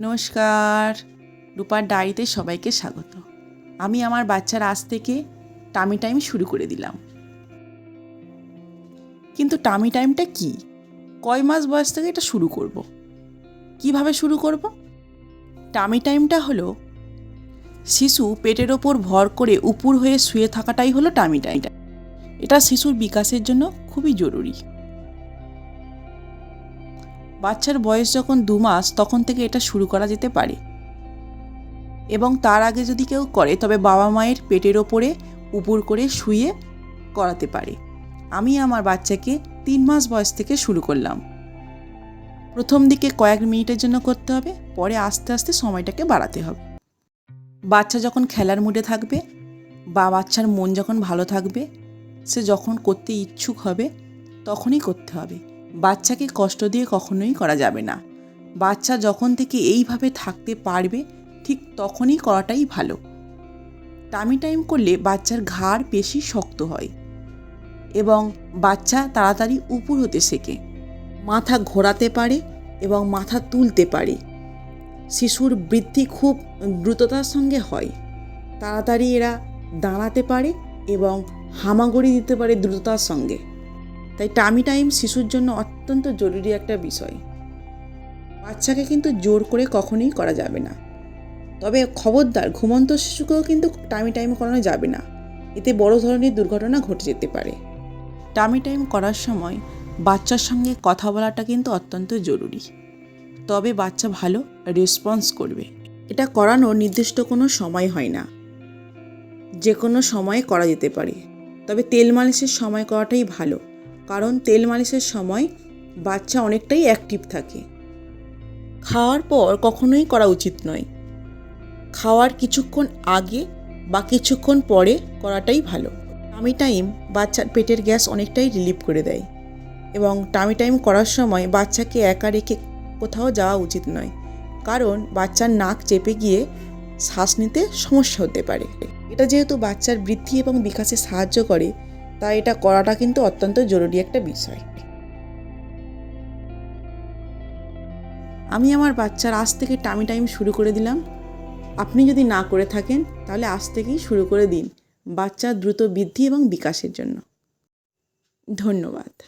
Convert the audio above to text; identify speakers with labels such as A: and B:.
A: নমস্কার। রূপার ডায়েরিতে সবাইকে স্বাগত। আমি আমার বাচ্চার আজ থেকে টামি টাইম শুরু করে দিলাম। কিন্তু টামি টাইমটা কি? কয় মাস বয়স থেকে এটা শুরু করব। কীভাবে শুরু করব? টামি টাইমটা হলো, শিশু পেটের ওপর ভর করে উপুর হয়ে শুয়ে থাকাটাই হলো টামি টাইম এটা শিশুর বিকাশের জন্য খুবই জরুরি। বাচ্চার বয়স যখন দু মাস, তখন থেকে এটা শুরু করা যেতে পারে। এবং তার আগে যদি কেউ করে, তবে বাবা মায়ের পেটের ওপরে উপর করে শুয়ে করাতে পারে। আমি আমার বাচ্চাকে তিন মাস বয়স থেকে শুরু করলাম। প্রথম দিকে কয়েক মিনিটের জন্য করতে হবে, পরে আস্তে আস্তে সময়টাকে বাড়াতে হবে। বাচ্চা যখন খেলার মুডে থাকবে, বা বাচ্চার মন যখন ভালো থাকবে, সে যখন করতে ইচ্ছুক হবে, তখনই করতে হবে। বাচ্চাকে কষ্ট দিয়ে কখনোই করা যাবে না। বাচ্চা যখন থেকে এইভাবে থাকতে পারবে, ঠিক তখনই করাটাই ভালো। টামি টাইম করলে বাচ্চার ঘাড় বেশি শক্ত হয় এবং বাচ্চা তাড়াতাড়ি উপর হতে শেখে। মাথা ঘোরাতে পারে এবং মাথা তুলতে পারে। শিশুর বৃদ্ধি খুব দ্রুততার সঙ্গে হয়। তাড়াতাড়ি এরা দাঁড়াতে পারে এবং হামাগুড়ি দিতে পারে দ্রুততার সঙ্গে। তাই টামি টাইম শিশুর জন্য অত্যন্ত জরুরি একটা বিষয়। বাচ্চাকে কিন্তু জোর করে কখনোই করা যাবে না। তবে খবরদার, ঘুমন্ত শিশুকেও কিন্তু টামি টাইম করানো যাবে না। এতে বড় ধরনের দুর্ঘটনা ঘটে যেতে পারে। টামি টাইম করার সময় বাচ্চার সঙ্গে কথা বলাটা কিন্তু অত্যন্ত জরুরি। তবে বাচ্চা ভালো রেসপন্স করবে। এটা করানোর নির্দিষ্ট কোনো সময় হয় না। যে কোনো সময়ে করা যেতে পারে। তবে তেল মালিশের সময় করাটাই ভালো। কারণ তেল মালিশের সময় বাচ্চা অনেকটাই অ্যাক্টিভ থাকে। খাওয়ার পর কখনোই করা উচিত নয়। খাওয়ার কিছুক্ষণ আগে বা কিছুক্ষণ পরে করাটাই ভালো। টামি টাইম বাচ্চার পেটের গ্যাস অনেকটাই রিলিভ করে দেয় এবং টামি টাইম করার সময় বাচ্চাকে একা রেখে কোথাও যাওয়া উচিত নয়। কারণ বাচ্চার নাক চেপে গিয়ে শ্বাস নিতে সমস্যা হতে পারে। এটা যেহেতু বাচ্চার বৃদ্ধি এবং বিকাশে সাহায্য করে তাই এটা করাটা কিন্তু অত্যন্ত জরুরি একটা বিষয়। আমি আমার বাচ্চার আজ থেকে টামি টাইম শুরু করে দিলাম। আপনি যদি না করে থাকেন, তাহলে আজ থেকেই শুরু করে দিন। বাচ্চার দ্রুত বৃদ্ধি এবং বিকাশের জন্য। ধন্যবাদ।